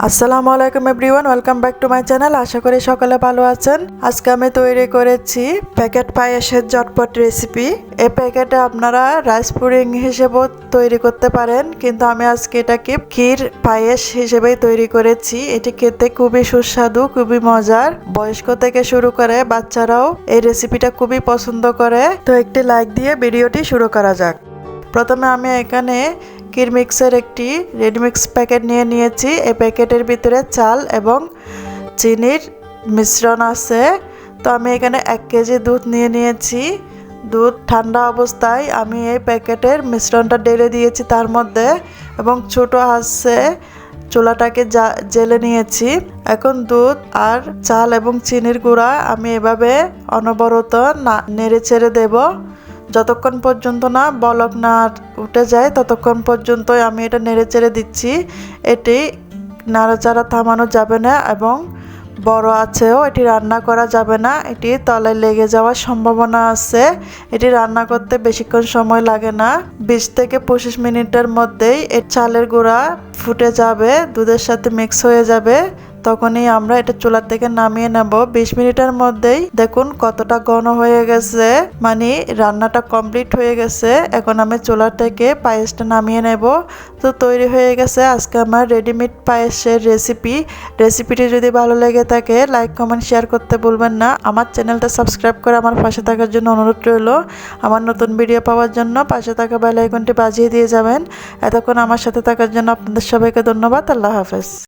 আসসালামু আলাইকুম everyone, welcome back to my channel. আশা করি সকালে ভালো আছেন। আজকে আমি তৈরি করেছি প্যাকেট পায়েসের জটপট রেসিপি। এই প্যাকেটে আপনারা রাইস পুডিং হিসেবেও তৈরি করতে পারেন, কিন্তু আমি আজকে এটাকে ক্ষীর পায়েস হিসেবেই তৈরি করেছি। এটি খেতে খুবই সুস্বাদু, খুবই মজার। বয়স্ক থেকে শুরু করে বাচ্চারাও এই রেসিপিটা খুবই পছন্দ করে। তো একটি লাইক দিয়ে ভিডিওটি শুরু করা যাক। প্রথমে আমি এখানে কিরমিক্সের একটি রেডিমিক্স প্যাকেট নিয়ে নিয়েছি। এই প্যাকেটের ভিতরে চাল এবং চিনির মিশ্রণ আছে। তো আমি এখানে এক কেজি দুধ নিয়ে নিয়েছি। দুধ ঠান্ডা অবস্থায় আমি এই প্যাকেটের মিশ্রণটা ঢেলে দিয়েছি তার মধ্যে এবং ছোট হাসে চুলাটাকে জেলে নিয়েছি। এখন দুধ আর চাল এবং চিনির গুঁড়া আমি এভাবে অনবরত না নেড়ে ছেড়ে দেবো। যতক্ষণ পর্যন্ত না বলক না উঠে যায়, ততক্ষণ পর্যন্তই আমি এটা নেড়ে চেড়ে দিচ্ছি। এটি নাড়াচাড়া থামানো যাবে না এবং বড় আছেও এটি রান্না করা যাবে না। এটি তলায় লেগে যাওয়ার সম্ভাবনা আছে। এটি রান্না করতে বেশিক্ষণ সময় লাগে না। বিশ থেকে পঁচিশ মিনিটের মধ্যেই এর চালের গুঁড়া ফুটে যাবে, দুধের সাথে মিক্স হয়ে যাবে। তখনই আমরা এটা চুলা থেকে নামিয়ে নেব। বিশ মিনিটের মধ্যেই দেখুন কতটা ঘন হয়ে গেছে। মানে রান্নাটা কমপ্লিট হয়ে গেছে। এখন আমি চুলা থেকে পায়েসটা নামিয়ে নেব। তো তৈরি হয়ে গেছে আজকে আমার রেডিমেড পায়েসের রেসিপি রেসিপিটি যদি ভালো লেগে থাকে লাইক কমেন্ট শেয়ার করতে ভুলবেন না। আমার চ্যানেলটা সাবস্ক্রাইব করে আমার পাশে থাকার জন্য অনুরোধ রইল। আমার নতুন ভিডিও পাওয়ার জন্য পাশে থাকা বেল আইকনটি বাজিয়ে দিয়ে যাবেন। এতক্ষণ আমার সাথে থাকার জন্য আপনাদের সবাইকে ধন্যবাদ। আল্লাহ হাফেজ।